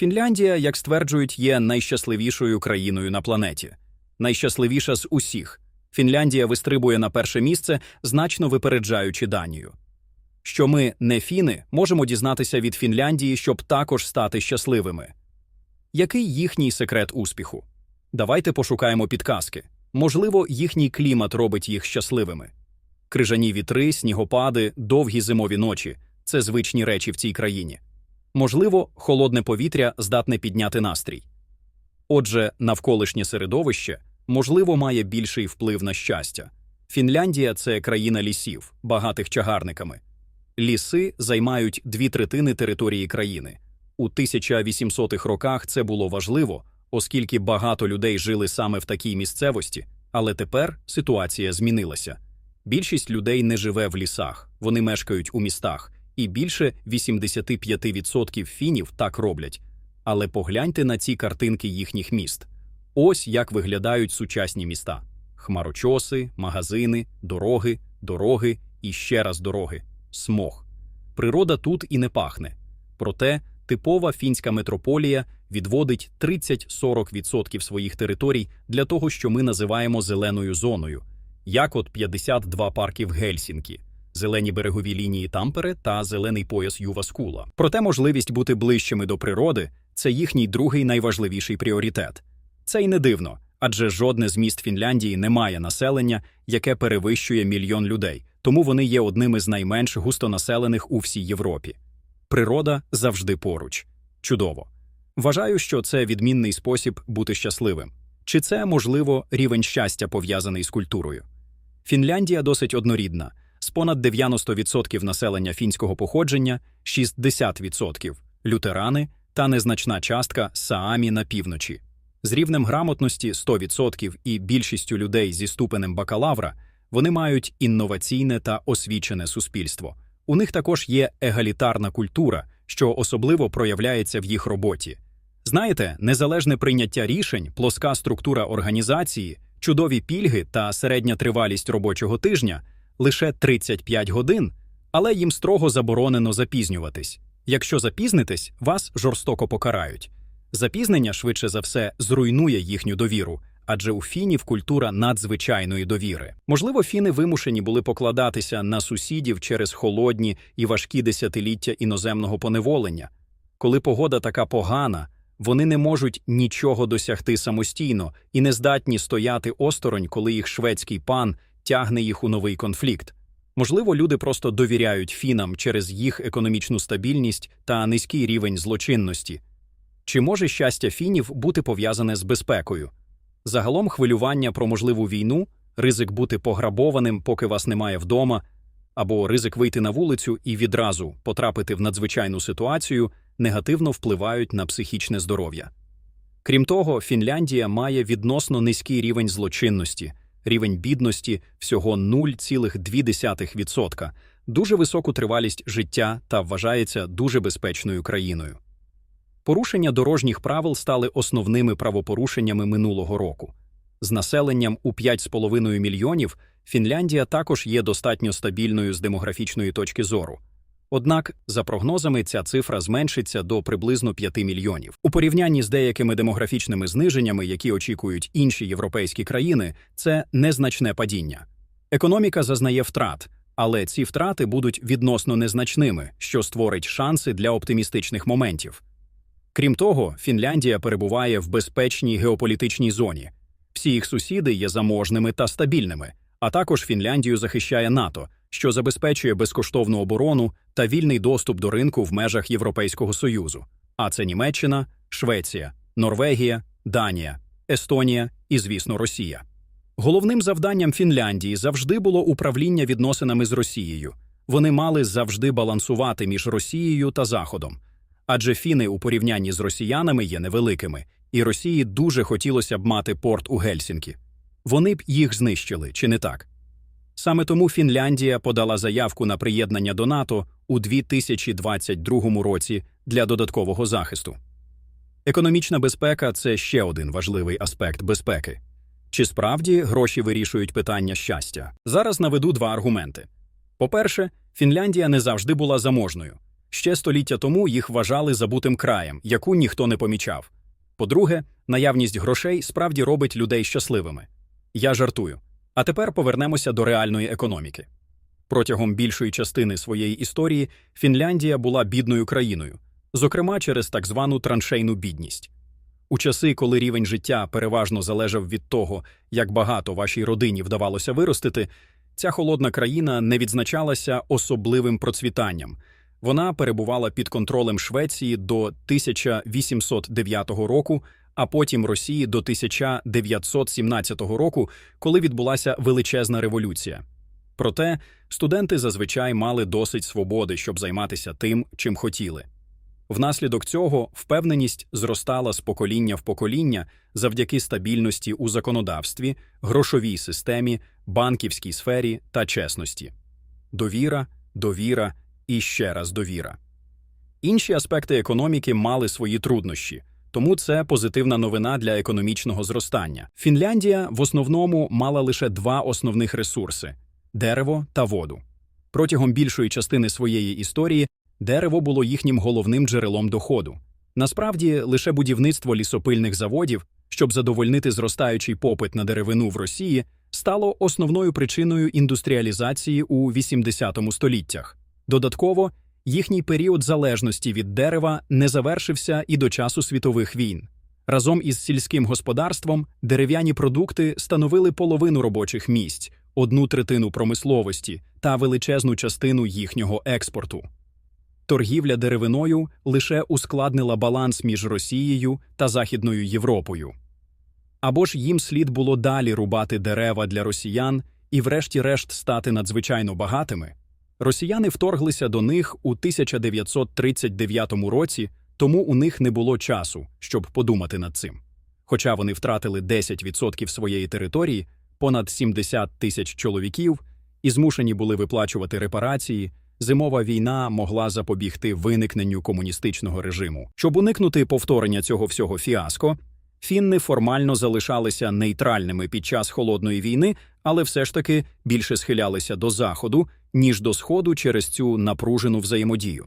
Фінляндія, як стверджують, є найщасливішою країною на планеті. Найщасливіша з усіх. Фінляндія вистрибує на перше місце, значно випереджаючи Данію. Що ми, не фіни, можемо дізнатися від Фінляндії, щоб також стати щасливими. Який їхній секрет успіху? Давайте пошукаємо підказки. Можливо, їхній клімат робить їх щасливими. Крижані вітри, снігопади, довгі зимові ночі це звичні речі в цій країні. Можливо, холодне повітря здатне підняти настрій. Отже, навколишнє середовище, можливо, має більший вплив на щастя. Фінляндія це країна лісів, багатих чагарниками. Ліси займають дві третини території країни. У 1800-х роках це було важливо, оскільки багато людей жили саме в такій місцевості, але тепер ситуація змінилася. Більшість людей не живе в лісах, вони мешкають у містах, і більше 85% фінів так роблять. Але погляньте на ці картинки їхніх міст. Ось як виглядають сучасні міста: хмарочоси, магазини, дороги, дороги і ще раз дороги, смог. Природа тут і не пахне. Проте типова фінська метрополія відводить 30-40% своїх територій для того, що ми називаємо зеленою зоною, як от 52 парки в Гельсінкі, зелені берегові лінії Тампере та зелений пояс Юваскула. Проте можливість бути ближчими до природи це їхній другий найважливіший пріоритет. Це й не дивно, адже жодне з міст Фінляндії не має населення, яке перевищує мільйон людей, тому вони є одними з найменш густонаселених у всій Європі. Природа завжди поруч. Чудово. Вважаю, що це відмінний спосіб бути щасливим. Чи це, можливо, рівень щастя пов'язаний з культурою? Фінляндія досить однорідна. З понад 90% населення фінського походження, 60% лютерани та незначна частка саамі на півночі. З рівнем грамотності 100% і більшістю людей зі ступенем бакалавра вони мають інноваційне та освічене суспільство. У них також є егалітарна культура, що особливо проявляється в їх роботі. Знаєте, незалежне прийняття рішень, плоска структура організації, чудові пільги та середня тривалість робочого тижня лише 35 годин, але їм строго заборонено запізнюватись. Якщо запізнитесь, вас жорстоко покарають. Запізнення, швидше за все, зруйнує їхню довіру, адже у фінів культура надзвичайної довіри. Можливо, фіни вимушені були покладатися на сусідів через холодні і важкі десятиліття іноземного поневолення. Коли погода така погана, вони не можуть нічого досягти самостійно і не здатні стояти осторонь, коли їх шведський пан тягне їх у новий конфлікт. Можливо, люди просто довіряють фінам через їх економічну стабільність та низький рівень злочинності. Чи може щастя фінів бути пов'язане з безпекою? Загалом хвилювання про можливу війну, ризик бути пограбованим, поки вас немає вдома, або ризик вийти на вулицю і відразу потрапити в надзвичайну ситуацію негативно впливають на психічне здоров'я. Крім того, Фінляндія має відносно низький рівень злочинності, рівень бідності всього 0,2%, дуже високу тривалість життя та вважається дуже безпечною країною. Порушення дорожніх правил стали основними правопорушеннями минулого року. З населенням у 5,5 мільйонів Фінляндія також є достатньо стабільною з демографічної точки зору. Однак, за прогнозами, ця цифра зменшиться до приблизно 5 мільйонів. У порівнянні з деякими демографічними зниженнями, які очікують інші європейські країни, це незначне падіння. Економіка зазнає втрат, але ці втрати будуть відносно незначними, що створить шанси для оптимістичних моментів. Крім того, Фінляндія перебуває в безпечній геополітичній зоні. Всі їх сусіди є заможними та стабільними, а також Фінляндію захищає НАТО, що забезпечує безкоштовну оборону та вільний доступ до ринку в межах Європейського Союзу. А це Німеччина, Швеція, Норвегія, Данія, Естонія і, звісно, Росія. Головним завданням Фінляндії завжди було управління відносинами з Росією. Вони мали завжди балансувати між Росією та Заходом. Адже фіни у порівнянні з росіянами є невеликими, і Росії дуже хотілося б мати порт у Гельсінкі. Вони б їх знищили, чи не так? Саме тому Фінляндія подала заявку на приєднання до НАТО у 2022 році для додаткового захисту. Економічна безпека це ще один важливий аспект безпеки. Чи справді гроші вирішують питання щастя? Зараз наведу два аргументи. По-перше, Фінляндія не завжди була заможною. Ще століття тому їх вважали забутим краєм, яку ніхто не помічав. По-друге, наявність грошей справді робить людей щасливими. Я жартую. А тепер повернемося до реальної економіки. Протягом більшої частини своєї історії Фінляндія була бідною країною, зокрема через так звану траншейну бідність. У часи, коли рівень життя переважно залежав від того, як багато вашій родині вдавалося виростити, ця холодна країна не відзначалася особливим процвітанням. Вона перебувала під контролем Швеції до 1809 року, а потім Росії до 1917 року, коли відбулася величезна революція. Проте студенти зазвичай мали досить свободи, щоб займатися тим, чим хотіли. Внаслідок цього впевненість зростала з покоління в покоління завдяки стабільності у законодавстві, грошовій системі, банківській сфері та чесності. Довіра, довіра і ще раз довіра. Інші аспекти економіки мали свої труднощі, тому це позитивна новина для економічного зростання. Фінляндія в основному мала лише два основних ресурси дерево та воду. Протягом більшої частини своєї історії дерево було їхнім головним джерелом доходу. Насправді, лише будівництво лісопильних заводів, щоб задовольнити зростаючий попит на деревину в Росії, стало основною причиною індустріалізації у 80 століттях. Додатково, їхній період залежності від дерева не завершився і до часу світових війн. Разом із сільським господарством дерев'яні продукти становили половину робочих місць, одну третину промисловості та величезну частину їхнього експорту. Торгівля деревиною лише ускладнила баланс між Росією та Західною Європою. Або ж їм слід було далі рубати дерева для росіян і, врешті-решт, стати надзвичайно багатими. Росіяни вторглися до них у 1939 році, тому у них не було часу, щоб подумати над цим. Хоча вони втратили 10% своєї території, понад 70 тисяч чоловіків, і змушені були виплачувати репарації, зимова війна могла запобігти виникненню комуністичного режиму. Щоб уникнути повторення цього всього фіаско, фінни формально залишалися нейтральними під час холодної війни, але все ж таки більше схилялися до заходу, ніж до сходу через цю напружену взаємодію.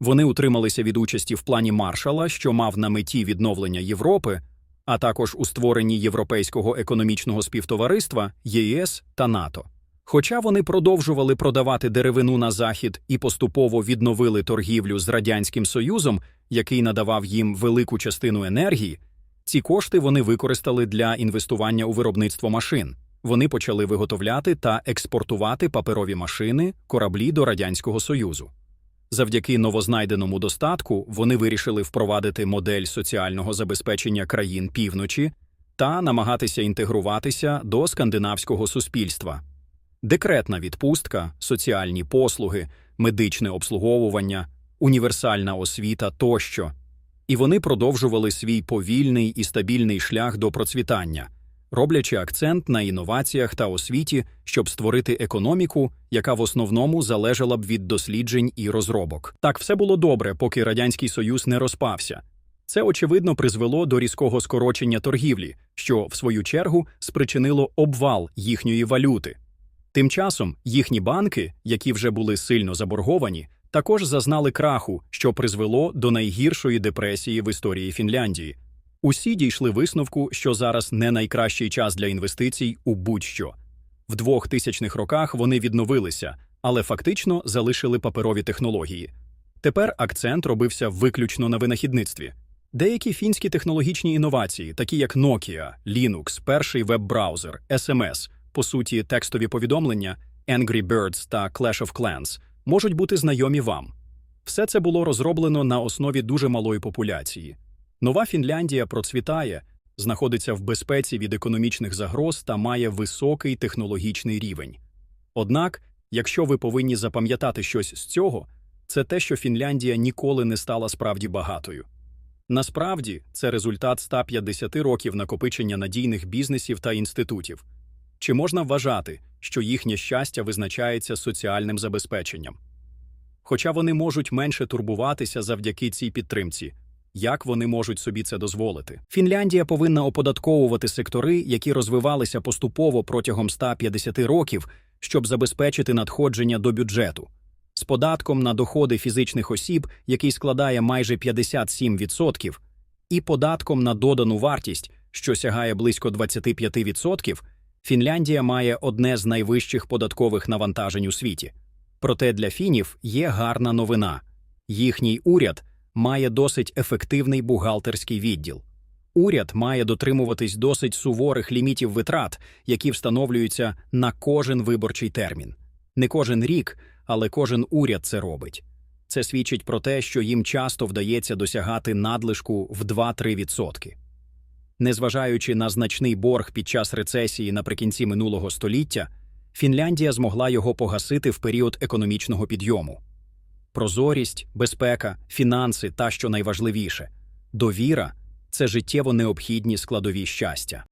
Вони утрималися від участі в плані Маршала, що мав на меті відновлення Європи, а також у створенні Європейського економічного співтовариства ЄС та НАТО. Хоча вони продовжували продавати деревину на захід і поступово відновили торгівлю з радянським союзом, який надавав їм велику частину енергії, ці кошти вони використали для інвестування у виробництво машин. Вони почали виготовляти та експортувати паперові машини, кораблі до радянського союзу. Завдяки новознайденому достатку вони вирішили впровадити модель соціального забезпечення країн півночі та намагатися інтегруватися до скандинавського суспільства. Декретна відпустка, соціальні послуги, медичне обслуговування, універсальна освіта тощо. І вони продовжували свій повільний і стабільний шлях до процвітання, роблячи акцент на інноваціях та освіті, щоб створити економіку, яка в основному залежала б від досліджень і розробок. Так все було добре, поки Радянський Союз не розпався. Це, очевидно, призвело до різкого скорочення торгівлі, що, в свою чергу, спричинило обвал їхньої валюти. Тим часом їхні банки, які вже були сильно заборговані, також зазнали краху, що призвело до найгіршої депресії в історії Фінляндії. Усі дійшли висновку, що зараз не найкращий час для інвестицій у будь-що. В 2000-х роках вони відновилися, але фактично залишили паперові технології. Тепер акцент робився виключно на винахідництві. Деякі фінські технологічні інновації, такі як Nokia, Linux, перший веб-браузер, SMS, по суті, текстові повідомлення, Angry Birds та Clash of Clans, можуть бути знайомі вам. Все це було розроблено на основі дуже малої популяції. Нова Фінляндія процвітає, знаходиться в безпеці від економічних загроз та має високий технологічний рівень. Однак, якщо ви повинні запам'ятати щось з цього, це те, що Фінляндія ніколи не стала справді багатою. Насправді, це результат 150 років накопичення надійних бізнесів та інститутів. Чи можна вважати, що їхнє щастя визначається соціальним забезпеченням? Хоча вони можуть менше турбуватися завдяки цій підтримці, як вони можуть собі це дозволити? Фінляндія повинна оподатковувати сектори, які розвивалися поступово протягом 150 років, щоб забезпечити надходження до бюджету. З податком на доходи фізичних осіб, який складає майже 57%, і податком на додану вартість, що сягає близько 25%, Фінляндія має одне з найвищих податкових навантажень у світі. Проте для фінів є гарна новина. Їхній уряд має досить ефективний бухгалтерський відділ. Уряд має дотримуватись досить суворих лімітів витрат, які встановлюються на кожен виборчий термін. Не кожен рік, але кожен уряд це робить. Це свідчить про те, що їм часто вдається досягати надлишку в 2-3%. Незважаючи на значний борг під час рецесії наприкінці минулого століття, Фінляндія змогла його погасити в період економічного підйому. Прозорість, безпека, фінанси та, що найважливіше, довіра це життєво необхідні складові щастя.